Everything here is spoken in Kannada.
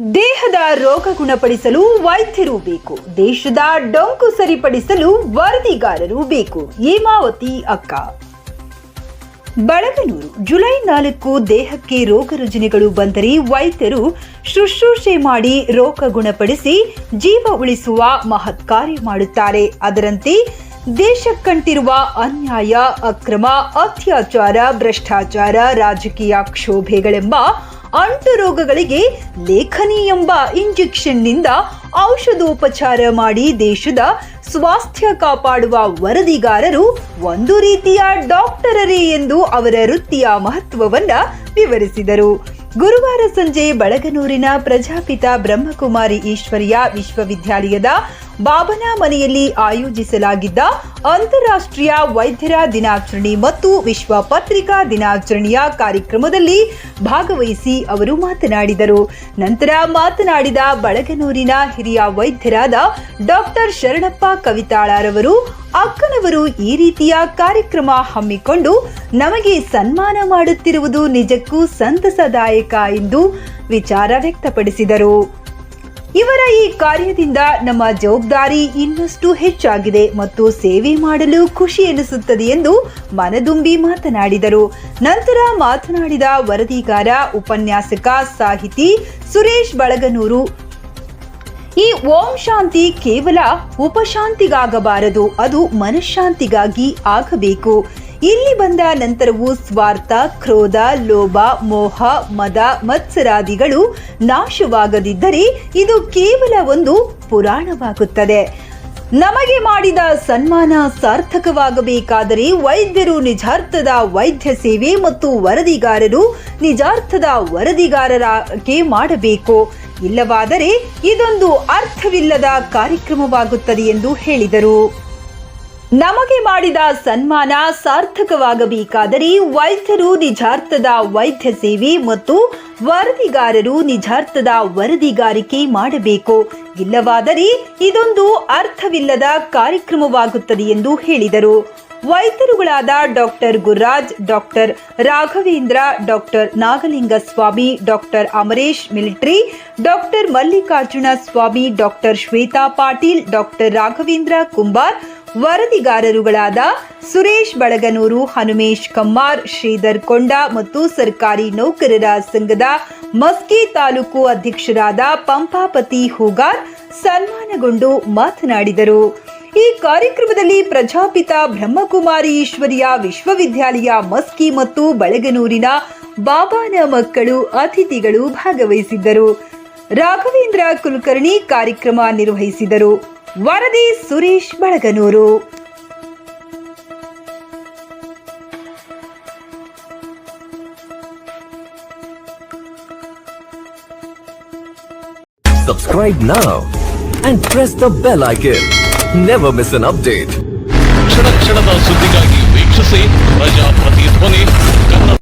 ದೇಹದ ರೋಗ ಗುಣಪಡಿಸಲು ವೈದ್ಯರು ಬೇಕು. ದೇಶದ ಡೊಂಕು ಸರಿಪಡಿಸಲು ವರದಿಗಾರರು ಬೇಕು. ಹೇಮಾವತಿ ಅಕ್ಕ. ಬಳಗನೂರು, ಜುಲೈ ನಾಲ್ಕು ದೇಹಕ್ಕೆ ರೋಗ ರುಜಿನಗಳು ಬಂದರೆ ವೈದ್ಯರು ಶುಶ್ರೂಷೆ ಮಾಡಿ ರೋಗ ಗುಣಪಡಿಸಿ ಜೀವ ಉಳಿಸುವ ಮಹತ್ ಕಾರ್ಯ ಮಾಡುತ್ತಾರೆ. ಅದರಂತೆ ದೇಶಕ್ಕಂಟಿರುವ ಅನ್ಯಾಯ, ಅಕ್ರಮ, ಅತ್ಯಾಚಾರ, ಭ್ರಷ್ಟಾಚಾರ, ರಾಜಕೀಯ ಕ್ಷೋಭೆಗಳೆಂಬ ಅಂಟು ರೋಗಗಳಿಗೆ ಲೇಖನಿ ಎಂಬ ಇಂಜೆಕ್ಷನ್ನಿಂದ ಔಷಧೋಪಚಾರ ಮಾಡಿ ದೇಶದ ಸ್ವಾಸ್ಥ್ಯ ಕಾಪಾಡುವ ವರದಿಗಾರರು ಒಂದು ರೀತಿಯ ಡಾಕ್ಟರರೇ ಎಂದು ಅವರ ವೃತ್ತಿಯ ಮಹತ್ವವನ್ನ ವಿವರಿಸಿದರು. ಗುರುವಾರ ಸಂಜೆ ಬಳಗನೂರಿನ ಪ್ರಜಾಪಿತ ಬ್ರಹ್ಮಕುಮಾರಿ ಈಶ್ವರಿಯ ವಿಶ್ವವಿದ್ಯಾಲಯದ ಬಾಬನ ಮನೆಯಲ್ಲಿ ಆಯೋಜಿಸಲಾಗಿದ್ದ ಅಂತಾರಾಷ್ಟ್ರೀಯ ವೈದ್ಯರ ದಿನಾಚರಣೆ ಮತ್ತು ವಿಶ್ವ ಪತ್ರಿಕಾ ದಿನಾಚರಣೆಯ ಕಾರ್ಯಕ್ರಮದಲ್ಲಿ ಭಾಗವಹಿಸಿ ಅವರು ಮಾತನಾಡಿದರು. ನಂತರ ಮಾತನಾಡಿದ ಬಳಗನೂರಿನ ಹಿರಿಯ ವೈದ್ಯರಾದ ಡಾಕ್ಟರ್ ಶರಣಪ್ಪ ಕವಿತಾಳರವರು ಅಕ್ಕನವರು ಈ ರೀತಿಯ ಕಾರ್ಯಕ್ರಮ ಹಮ್ಮಿಕೊಂಡು ನಮಗೆ ಸನ್ಮಾನ ಮಾಡುತ್ತಿರುವುದು ನಿಜಕ್ಕೂ ಸಂತಸದಾಯಕ ಎಂದು ವಿಚಾರ ವ್ಯಕ್ತಪಡಿಸಿದರು. ಇವರ ಈ ಕಾರ್ಯದಿಂದ ನಮ್ಮ ಜವಾಬ್ದಾರಿ ಇನ್ನಷ್ಟು ಹೆಚ್ಚಾಗಿದೆ ಮತ್ತು ಸೇವೆ ಮಾಡಲು ಖುಷಿ ಎನಿಸುತ್ತದೆ ಎಂದು ಮನದುಂಬಿ ಮಾತನಾಡಿದರು. ನಂತರ ಮಾತನಾಡಿದ ವರದಿಗಾರ, ಉಪನ್ಯಾಸಕ, ಸಾಹಿತಿ ಸುರೇಶ್ ಬಳಗನೂರು ಈ ಓಂ ಶಾಂತಿ ಕೇವಲ ಉಪಶಾಂತಿಗಾಗಬಾರದು, ಅದು ಮನಃಶಾಂತಿಗಾಗಿ ಆಗಬೇಕು. ಇಲ್ಲಿ ಬಂದ ನಂತರವೂ ಸ್ವಾರ್ಥ, ಕ್ರೋಧ, ಲೋಭ, ಮೋಹ, ಮದ, ಮತ್ಸರಾದಿಗಳು ನಾಶವಾಗದಿದ್ದರೆ ಇದು ಕೇವಲ ಒಂದು ಪುರಾಣವಾಗುತ್ತದೆ. ನಮಗೆ ಮಾಡಿದ ಸನ್ಮಾನ ಸಾರ್ಥಕವಾಗಬೇಕಾದರೆ ವೈದ್ಯರು ನಿಜಾರ್ಥದ ವೈದ್ಯ ಸೇವೆ ಮತ್ತು ವರದಿಗಾರರು ನಿಜಾರ್ಥದ ವರದಿಗಾರರಾಗೆ ಮಾಡಬೇಕು. ಇಲ್ಲವಾದರೆ ಇದೊಂದು ಅರ್ಥವಿಲ್ಲದ ಕಾರ್ಯಕ್ರಮವಾಗುತ್ತದೆ ಎಂದು ಹೇಳಿದರು. ನಮಗೆ ಮಾಡಿದ ಸನ್ಮಾನ ಸಾರ್ಥಕವಾಗಬೇಕಾದರೆ ವೈದ್ಯರು ನಿಜಾರ್ಥದ ವೈದ್ಯ ಸೇವೆ ಮತ್ತು ವರದಿಗಾರರು ನಿಜಾರ್ಥದ ವರದಿಗಾರಿಕೆ ಮಾಡಬೇಕು. ಇಲ್ಲವಾದರೆ ಇದೊಂದು ಅರ್ಥವಿಲ್ಲದ ಕಾರ್ಯಕ್ರಮವಾಗುತ್ತದೆ ಎಂದು ಹೇಳಿದರು. ವೈದ್ಯರುಗಳಾದ doctor Gururaj, doctor Raghavendra, doctor Nagalinga Swamy doctor Amaresh military, doctor Mallikarjuna Swamy, doctor Shweta Patil, doctor Raghavendra Kumbar, ವರದಿಗಾರರುಗಳಾದ Suresh Balaganur, Hanumesh Kammar, Shridhar Konda ಮತ್ತು ಸರ್ಕಾರಿ ನೌಕರರ ಸಂಘದ ಮಸ್ಕಿ ತಾಲೂಕು ಅಧ್ಯಕ್ಷರಾದ ಪಂಪಾಪತಿ ಹೂಗಾರ್ ಸನ್ಮಾನಗೊಂಡು ಮಾತನಾಡಿದರು. ಈ ಕಾರ್ಯಕ್ರಮದಲ್ಲಿ ಪ್ರಜಾಪಿತ ಬ್ರಹ್ಮಕುಮಾರಿ ಈಶ್ವರಿಯ ವಿಶ್ವವಿದ್ಯಾಲಯ ಮಸ್ಕಿ ಮತ್ತು ಬಳಗನೂರಿನ ಬಾಬಾನ ಮಕ್ಕಳು ಅತಿಥಿಗಳು ಭಾಗವಹಿಸಿದ್ದರು. ರಾಘವೇಂದ್ರ ಕುಲಕರ್ಣಿ ಕಾರ್ಯಕ್ರಮ ನಿರ್ವಹಿಸಿದರು. ವರದಿ Suresh, Balaganur. Subscribe now and press the bell icon. Never miss an update. ಕ್ಷಣ ಕ್ಷಣದ ಸುದ್ದಿಗಾಗಿ ವೀಕ್ಷಿಸಿ ಪ್ರಜಾಪ್ರತಿ ಧ್ವನಿ ಕನ್ನಡ